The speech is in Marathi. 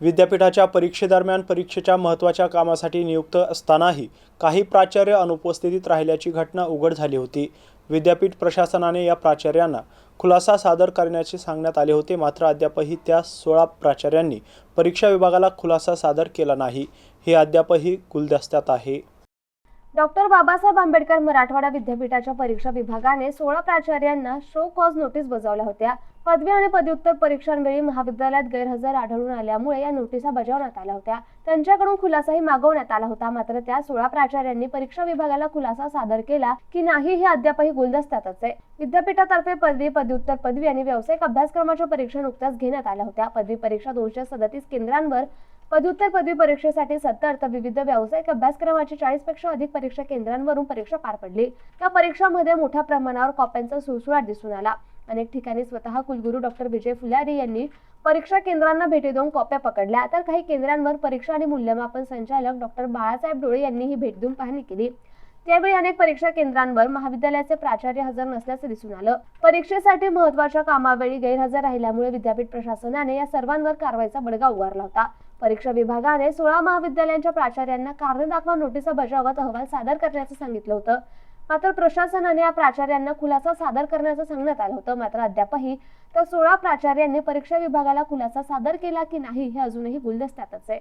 विद्यापीठाच्या परीक्षेदरम्यान परीक्षेच्या महत्त्वाच्या कामासाठी नियुक्त असतानाही काही प्राचार्य अनुपस्थितीत राहिल्याची घटना उघड झाली होती. विद्यापीठ प्रशासनाने या प्राचार्यांना खुलासा सादर करण्याचे सांगण्यात आले होते. मात्र अद्यापही त्या सोळा प्राचार्यांनी परीक्षा विभागाला खुलासा सादर केला नाही. हे अद्यापही गुलदस्त्यात आहे. डॉक्टर बाबासाहेब आंबेडकर मराठवाडा विद्यापीठाच्या परीक्षा विभागाने सोळा प्राचार्यांना शो कॉज नोटीस बजावल्या होत्या. पदवी आणि पदव्युत्तर परीक्षांवेळी महाविद्यालयात गैरहजर आढळून आल्यामुळे या नोटिसा बजावण्यात आल्या होत्या. त्यांच्याकडून खुलासाही मागवण्यात आला होता. मात्र त्या सोळा प्राचार्यांनी परीक्षा विभागाला खुलासा सादर केला की नाही हे अद्यापही गुलदस्त्यातच आहे. विद्यापीठातर्फे पदवी पदव्युत्तर पदवी आणि व्यावसायिक अभ्यासक्रमाच्या परीक्षा नुकत्याच घेण्यात आल्या होत्या. पदवी परीक्षा दोनशे सदतीस केंद्रांवर पदव्युत्तर पदवी परीक्षेसाठी सत्तर तर विविध व्यावसायिक अभ्यासक्रमाची चाळीसपेक्षा अधिक परीक्षा केंद्रांवरून परीक्षा पार पडली. त्या परीक्षांमध्ये मोठ्या प्रमाणावर कॉप्यांचा सुळसुळाट दिसून आला. अनेक ठिकाणी स्वतः कुलगुरू डॉक्टर विजय फुलारी यांनी परीक्षा केंद्रांना भेटी देऊन कॉप्या पकडल्या. तर काही केंद्रांवर परीक्षा आणि मूल्यमापन संचालक डॉक्टर बाळासाहेब डोळे यांनी ही भेट देऊन पाहणी केली. त्यावेळी अनेक परीक्षा केंद्रांवर महाविद्यालयाचे प्राचार्य हजर नसल्याचं दिसून आलं. परीक्षेसाठी महत्त्वाच्या कामावेळी गैरहजर राहिल्यामुळे विद्यापीठ प्रशासनाने या सर्वांवर कारवाईचा बडगा उगारला होता. परीक्षा विभागाने सोळा महाविद्यालयांच्या प्राचार्यांना कारणे दाखवा नोटीसा बजावत अहवाल सादर करण्याचं सांगितलं होतं. मात्र प्रशासनाने या प्राचार्यांना खुलासा सादर करण्याचं सांगण्यात आलं होतं. मात्र अद्यापही तर सोळा प्राचार्यांनी परीक्षा विभागाला खुलासा सादर केला की नाही हे अजूनही गुलदस्त्यातच आहे.